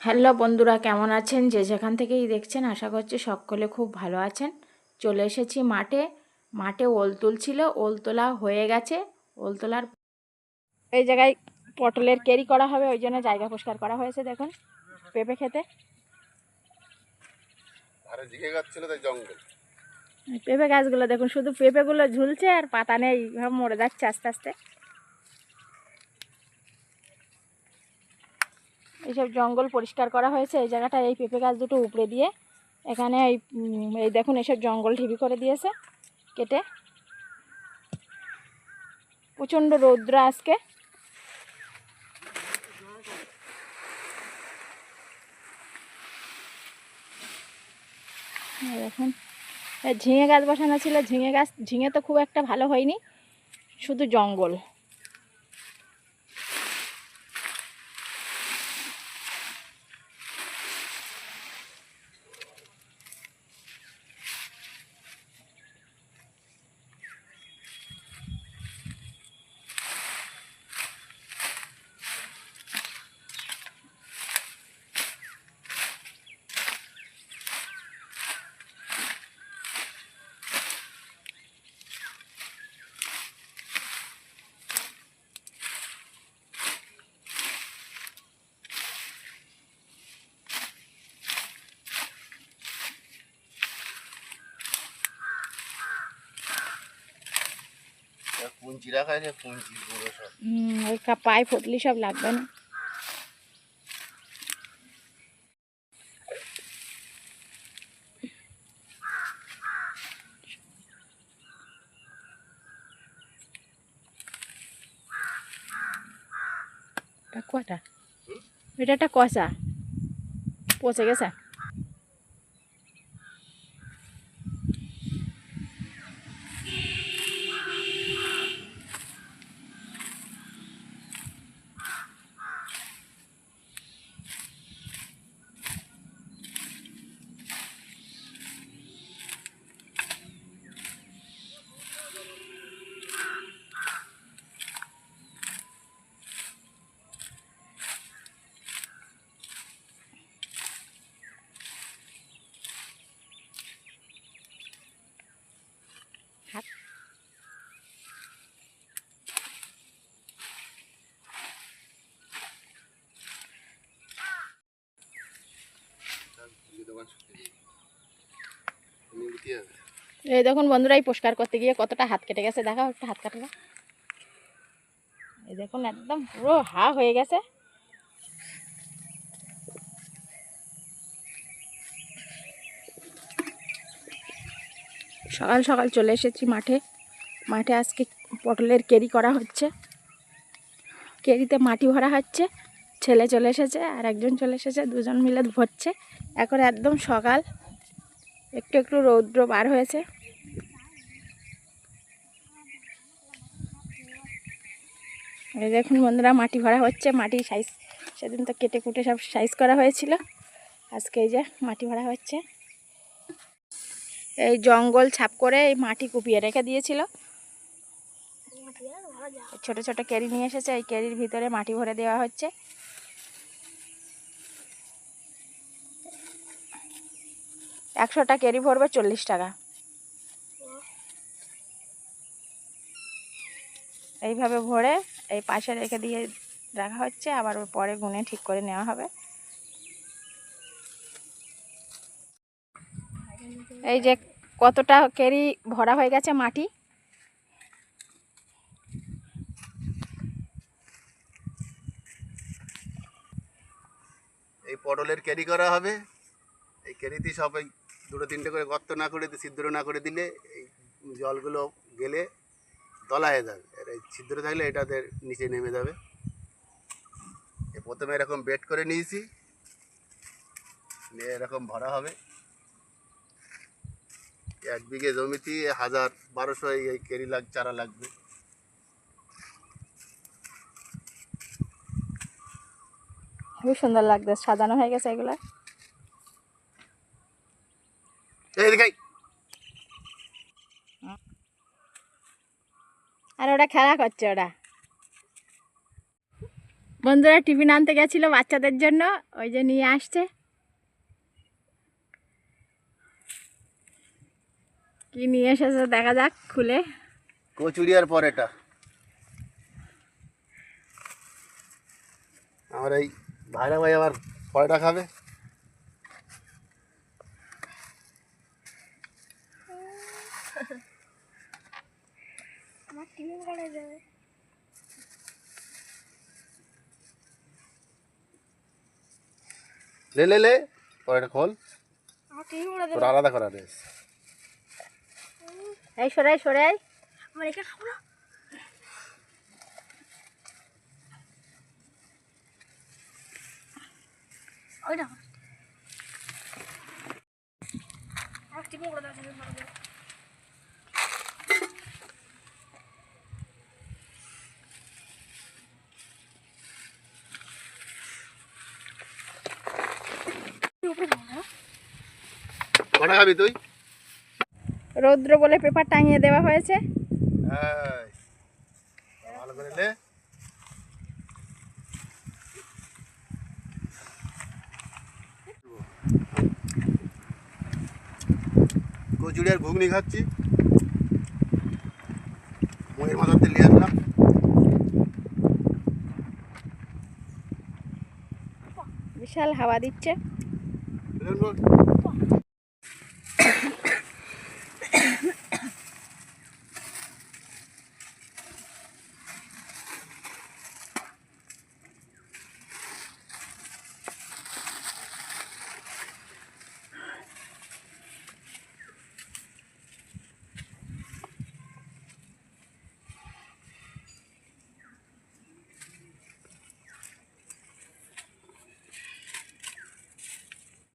Hello বন্ধুরা কেমন আছেন? যে যেখান থেকেই দেখছেন আশা করছি সকলে খুব ভালো আছেন। চলে এসেছি মাঠে। মাঠে ওল তুলছিল ওল তোলা হয়ে গেছে। ওল তোলার এই জায়গায় পটলের কেরি করা হবে ওই জন্য জায়গা পরিষ্কার করা হয়েছে দেখুন পেঁপে খেতে। পেঁপে গাছগুলো দেখুন শুধু পেঁপেগুলো ঝুলছে আর পাতা নেই মরে যাচ্ছে আস্তে আস্তে। এইসব জঙ্গল পরিষ্কার করা হয়েছে, এই জায়গাটা এই পেঁপে গাছ দুটো উপড়ে দিয়ে, এখানে এই এই দেখুন এসব জঙ্গল ঢিবি করে দিয়েছে, কেটে। প্রচণ্ড রৌদ্র আজকে। দেখুন ঝিঙে গাছ বসানো ছিল, ঝিঙে গাছ, ঝিঙে তো খুব একটা ভালো হয়নি, শুধু জঙ্গল। কুঞ্চি রাখা আছে কুঞ্চি পুরো সব। হুম, ওই কা- পায়ে ফুটলি সব লাগবে না। কটা এটা একটা কষা পচে গেছে হাত এই দোকান শুকিয়ে যাবে। এমনি দিতে হবে। এই দেখুন বন্ধুরা এই পরিষ্কার করতে গিয়ে কতটা হাত কেটে গেছে। দেখাও একটা হাত কাটলো এই দেখুন একদম পুরো হা হয়ে গেছে। সকাল সকাল চলে এসেছি মাঠে। মাঠে আজকে পটলের কেরি করা হচ্ছে। কেরিতে মাটি ভরা হচ্ছে। ছেলে চলে এসেছে আর একজন চলে এসেছে। দুজন মিলে ভরছে এখন একদম সকাল। একটু একটু রৌদ্র বার হয়েছে। এই দেখুন বন্ধুরা, মাটি ভরা হচ্ছে মাটি সাইজ সেদিন তো কেটে কুটে সব সাইজ করা হয়েছিল। আজকে এই যে মাটি ভরা হচ্ছে। এই জঙ্গল ছাপ করে এই মাটি কুপিয়ে রেখে দিয়েছিল। ছোট ছোট ক্যারি নিয়ে এসেছে, এই ক্যারির ভিতরে মাটি ভরে দেওয়া হচ্ছে। একশোটা ক্যারি ভরবে চল্লিশ টাকা। এইভাবে ভরে এই পাশে রেখে দিয়ে রাখা হচ্ছে, আবার পরে গুনে ঠিক করে নেওয়া হবে। এই যে কতটা কেরি ভরা হয়ে গেছে মাটি। এই পটলের ক্যারি করা হবে। এই ক্যারিতে সব এই দুটো তিনটে করে গর্ত না করে ছিদ্র না করে দিলে এই জলগুলো গেলে দলা হয়ে যাবে। এই ছিদ্র থাকলে এটাতে নিচে নেমে যাবে। প্রথমে এরকম বেড করে নিয়েছি। নিয়ে এরকম ভরা হবে। এক বিঘে জমিতে হাজার বারোশো এই কেরি লাগ চারা লাগবে। খুব সুন্দর লাগছে সাজানো হয়ে গেছে এগুলো। এই দেখাই। আর ওটা খেলা করছে ওটা বন্ধুরা টিফিন আনতে গেছিল বাচ্চাদের জন্য, ওই যে নিয়ে আসছে। কি নিয়ে এসেছে দেখা যাক খুলে। কচুরি আর পরেটা। আমার এই ভাইরা ভাই আবার পরেটা খাবে? টিফিন করা যাবে লে লে লে পরেটা খোল। তোর আলাদা করা রয়েছে এই সরাই সরাই আমার এখানে খাব না। ওইটা আমার টিফিন করে দাও টিফিন করে দাও উপরে দাও না কটা খাবি তুই? রৌদ্র বলে পেপার টাঙিয়ে দেওয়া হয়েছে। ভালো করে লে কচুরি আর ঘুগনি খাচ্ছি। ময়ের মাথাতে নিয়ে আসলাম বিশাল হাওয়া দিচ্ছে?